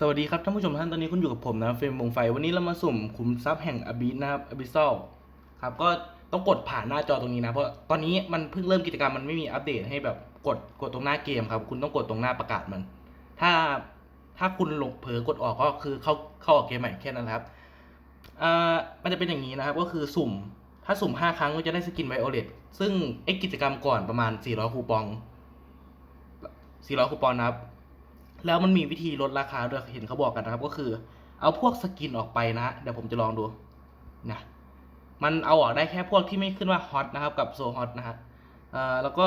สวัสดีครับท่านผู้ชมท่านตอนนี้คุณอยู่กับผมนะเฟรมวงไฟ วันนี้เรามาสุ่มขุมทรัพย์แห่งอบิสนะครับอบิซอลครับก็ต้องกดผ่านหน้าจอตรงนี้นะ เพราะตอนนี้มันเพิ่งเริ่มกิจกรรมมันไม่มีอัปเดตให้แบบกดกดตรงหน้าเกมครับ คุณต้องกดตรงหน้าประกาศมัน ถ้าถ้าคุณหลงเผลอกดออกก็คือเข้าเข้าออกเกมใหม่แค่นั้นครับอ่ามันจะเป็นอย่างนี้นะครับก็คือสุ่ม ถ้าสุ่มห้าครั้งก็จะได้สกินไวโอเลตซึ่งไอกิจกรรมก่อนประมาณ400คูปอง400คูปองนะครับ แล้วมันมีวิธีลดราคาด้วยเห็นเขาบอกกันนะครับ ก็คือ เอาพวกสกินออกไปนะ เดี๋ยวผมจะลองดูนะมันเอาออกได้แค่พวกที่ไม่ขึ้นว่าฮอตนะครับ กับโซฮอตนะฮะเอ่อแล้วก็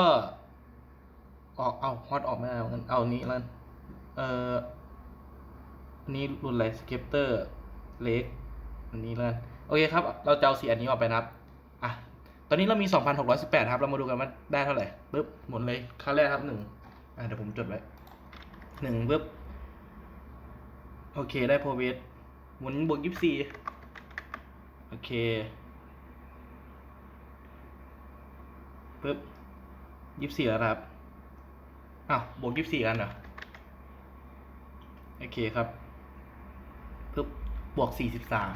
ออกเอาฮอตออกไม่ได้เหมือนกันเอานี้แล้วกันเอ่ออันนี้รุ่นอะไรสเก็ปเตอร์เล็กอันนี้แล้วกันโอเคครับ เราจะเอาสีอันนี้ออกไปนะครับอะตอนนี้เรามี 2,618 ครับ เรามาดูกันว่าได้เท่าไหร่ปึ๊บหมดเลยครั้งแรกครับหนึ่งอะเดี๋ยวผมจดไว้ หนึ่งปึ๊บโอเค ได้โพเวสหมุนบวกยี่สี่โอเคปึ๊บยี่สี่แล้วครับอ้าวบวกยี่สี่กันเหรอโอเคครับปึ๊บบวกสี่สิบสาม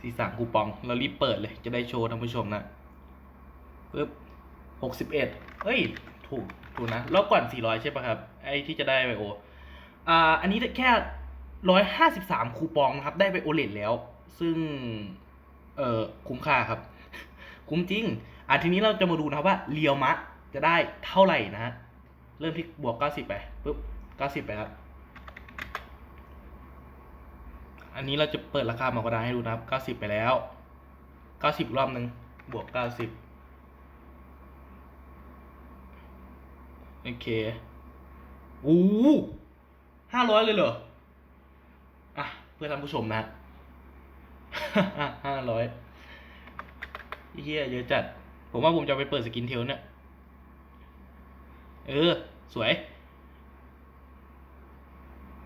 สี่สามคูปอง เรารีบเปิดเลย จะได้โชว์ท่านผู้ชมนะปึ๊บหกสิบเอ็ดเฮ้ย ถูก ถูกนะแล้วก่อน400ใช่ป่ะครับ ไอ้ที่จะได้ไบโออ่าอันนี้แค่153คูปองนะครับ ได้ไบโอเลตแล้ว ซึ่ง เอ่อคุ้มค่าครับ คุ้มจริง อะทีนี้เราจะมาดูนะครับว่าเรียวมะจะได้เท่าไหร่นะฮะ เริ่มที่บวก90ไปปุ๊บ90ไปครับ อันนี้เราจะเปิดราคามากระดาให้ดูนะครับ90ไปแล้ว90รอบหนึ่งบวก90โอเค อู้ห้าร้อยเลยเหรอ อะ เพื่อท่านผู้ชมนะห้าร้อยเฮียเยอะจัด ผมว่าผมจะไปเปิดสกินเทลเนี่ย เออ สวย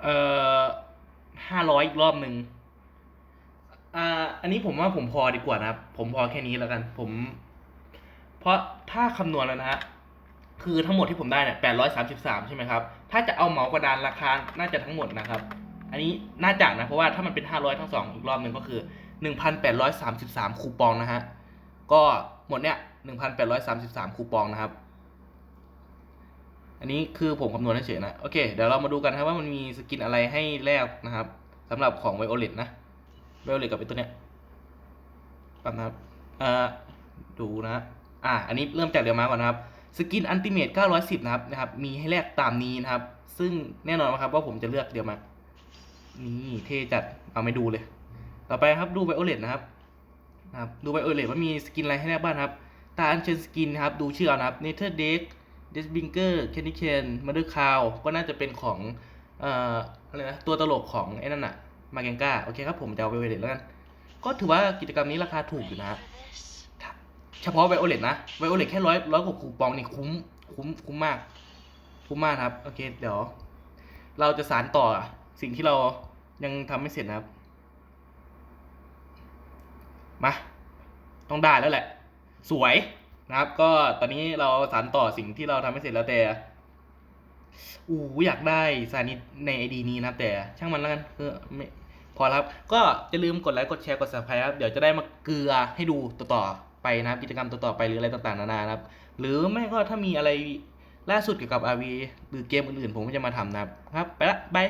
เอ่อห้าร้อยอีกรอบหนึ่งอ่า อันนี้ผมว่าผมพอดีกว่านะครับ ผมพอแค่นี้แล้วกัน ผม เพราะถ้าคำนวณแล้วนะฮะ คือทั้งหมดที่ผมได้เนี่ยแปดร้อยสามสิบสามใช่ไหมครับ ถ้าจะเอาเหมากระดานราคา น่าจะทั้งหมดนะครับ อันนี้น่าจะนะ เพราะว่าถ้ามันเป็นห้าร้อยทั้งสองอีกรอบหนึ่งก็คือหนึ่งพันแปดร้อยสามสิบสามคูปองนะฮะ ก็หมดเนี่ยหนึ่งพันแปดร้อยสามสิบสามคูปองนะครับ อันนี้คือผมคำนวณเฉยๆนะ โอเค เดี๋ยวเรามาดูกันนะครับว่ามันมีสกินอะไรให้แลกนะครับสำหรับของไวโอเลตนะ ไวโอเลตกับไอตัวเนี้ยแป๊บนะครับ เอ่อ ดูนะ อะ อันนี้เริ่มจากเรียวมาก่อนนะครับ สกินอันติเมต910 นะครับนะครับ มีให้แลกตามนี้นะครับ ซึ่งแน่นอนนะครับว่าผมจะเลือกเดี๋ยวมา นี่เท่จัด เอาไม่ดูเลย ต่อไปครับดูไบโอเลตนะครับนะครับ ดูไบโอเลตว่ามีสกินอะไรให้แลกบ้างครับ ตาอันเชิญสกินนะครับ ดูชื่อเอานะครับเนเธอร์เด็กเดสบิงเกอร์แคนดี้เคนมาเดอร์คาวก็น่าจะเป็นของเอ่ออะไรนะตัวตลกของไอ้นั่นน่ะมาแกงก้าโอเคครับผมจะเอาไบโอเลตแล้วกัน ก็ถือว่ากิจกรรมนี้ราคาถูกอยู่นะ เฉพาะไวโอเลตนะไวโอเลตแค่ร้อยร้อยกว่าคูปองนี่คุ้มคุ้มคุ้มมาก คุ้มมากครับ โอเค เดี๋ยว เราจะสารต่อสิ่งที่เรายังทำไม่เสร็จนะครับ มา ต้องได้แล้วแหละ สวยนะครับ ก็ตอนนี้เราสารต่อสิ่งที่เราทำไม่เสร็จแล้วแต่อู้อยากได้สานิในไอดีนี้นะครับแต่ช่างมันแล้วกันคือไม่พอครับ ก็อย่าลืมกดไลค์กดแชร์กด subscribe ครับ เดี๋ยวจะได้มาเกลือให้ดูต่อๆ ไปนะครับกิจกรรมต่อๆไปหรืออะไรต่างๆนานานะครับ หรือไม่ก็ถ้ามีอะไรล่าสุดเกี่ยวกับ RV หรือเกมอื่นๆ ผมก็จะมาทำนะครับครับ ไปละบาย